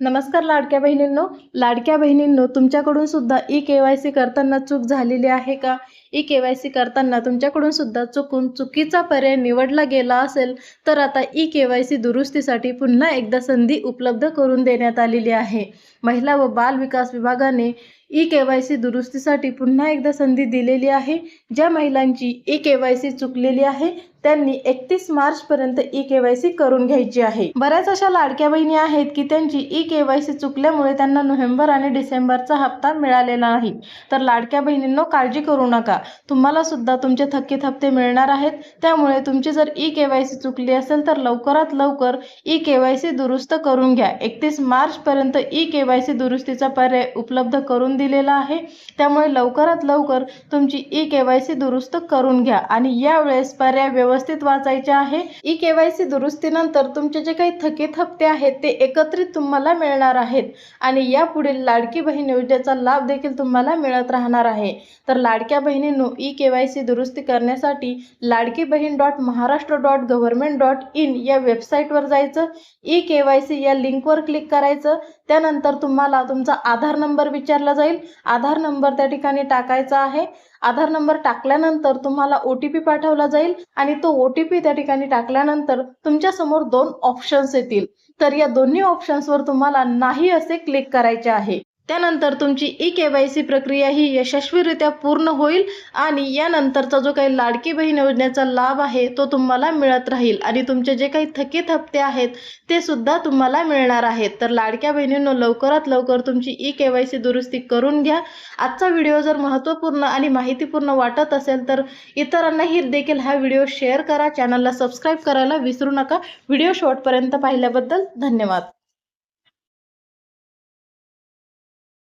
नमस्कार लाडक्या बहिणींनो. लाडक्या बहिणींनो तुमच्याकडून सुद्धा ई के वाय सी करताना चूक झालेली आहे का? ई के वाय सी करताना तुमच्याकडून सुद्धा चुकून चुकीचा पर्याय निवडला गेला असेल तर आता ई के वाय सी दुरुस्तीसाठी पुन्हा एकदा संधी उपलब्ध करून देण्यात आलेली आहे. महिला व बाल विकास विभागाने ई के वाय सी दुरुस्तीसाठी पुन्हा एकदा संधी दिलेली आहे. ज्या महिलांची ई के वाय सी चुकलेली आहे त्यांनी एकतीस मार्चपर्यंत ई के वाय सी करून घ्यायची आहे. बऱ्याच अशा लाडक्या बहिणी आहेत की त्यांची ई के वाय सी चुकल्यामुळे त्यांना नोव्हेंबर आणि डिसेंबरचा हप्ता मिळालेला नाही. तर लाडक्या बहिणींनो काळजी करू नका. तुम्हाला सुद्धा तुमचे थकीत हप्ते मिळणार आहेत. त्यामुळे तुमची जर ई के वाय सी चुकली असेल तर लवकरात लवकर ई के वाय सी दुरुस्त करून घ्या. एकतीस मार्चपर्यंत ई के वाय सी दुरुस्तीचा पर्याय उपलब्ध करून दिलेला आहे. त्यामुळे लवकरात लवकर तुमची ई के वाय सी दुरुस्त करून घ्या. आणि यावेळेस पर्याय व्यवस्थित वाचायचे आहे. ई के वाय सी दुरुस्तीनंतर तुमचे जे काही थकीत हप्ते आहेत ते एकत्रित तुम्हाला मिळणार आहेत. आणि यापुढील लाडकी बहीण योजनेचा लाभ देखील तुम्हाला मिळत राहणार आहे. तर लाडक्या बहिणी बहिणींनो ई के वाय सी दुरुस्ती करण्यासाठी Ladki Bahin dot Maharashtra dot government dot in या वेबसाईटवर जायचं. ई के वाय सी या लिंकवर क्लिक करायचं. त्यानंतर तुम्हाला तुमचा आधार नंबर विचारला जाईल. आधार नंबर त्या ठिकाणी टाकायचा आहे. आधार नंबर टाकल्यानंतर तुम्हाला ओ टी पी पाठवला जाईल आणि तो ओ टी पी त्या ठिकाणी टाकल्यानंतर तुमच्यासमोर दोन ऑप्शन्स येतील. तर या दोन्ही ऑप्शन्सवर तुम्हाला नाही असे क्लिक करायचे आहे. त्यानंतर तुमची ई के वाय सी प्रक्रिया ही यशस्वीरित्या पूर्ण होईल आणि यानंतरचा जो काही लाडकी बहीण योजनेचा लाभ आहे तो तुम्हाला मिळत राहील. आणि तुमचे जे काही थकीत हप्ते आहेत ते सुद्धा तुम्हाला मिळणार आहेत. तर लाडक्या बहिणींनो लवकरात लवकर तुमची ई के वाय सी दुरुस्ती करून घ्या. आजचा व्हिडिओ जर महत्त्वपूर्ण आणि माहितीपूर्ण वाटत असेल तर इतरांनाही देखील हा व्हिडिओ शेअर करा. चॅनलला सबस्क्राईब करायला विसरू नका. व्हिडिओ शेवटपर्यंत पाहिल्याबद्दल धन्यवाद.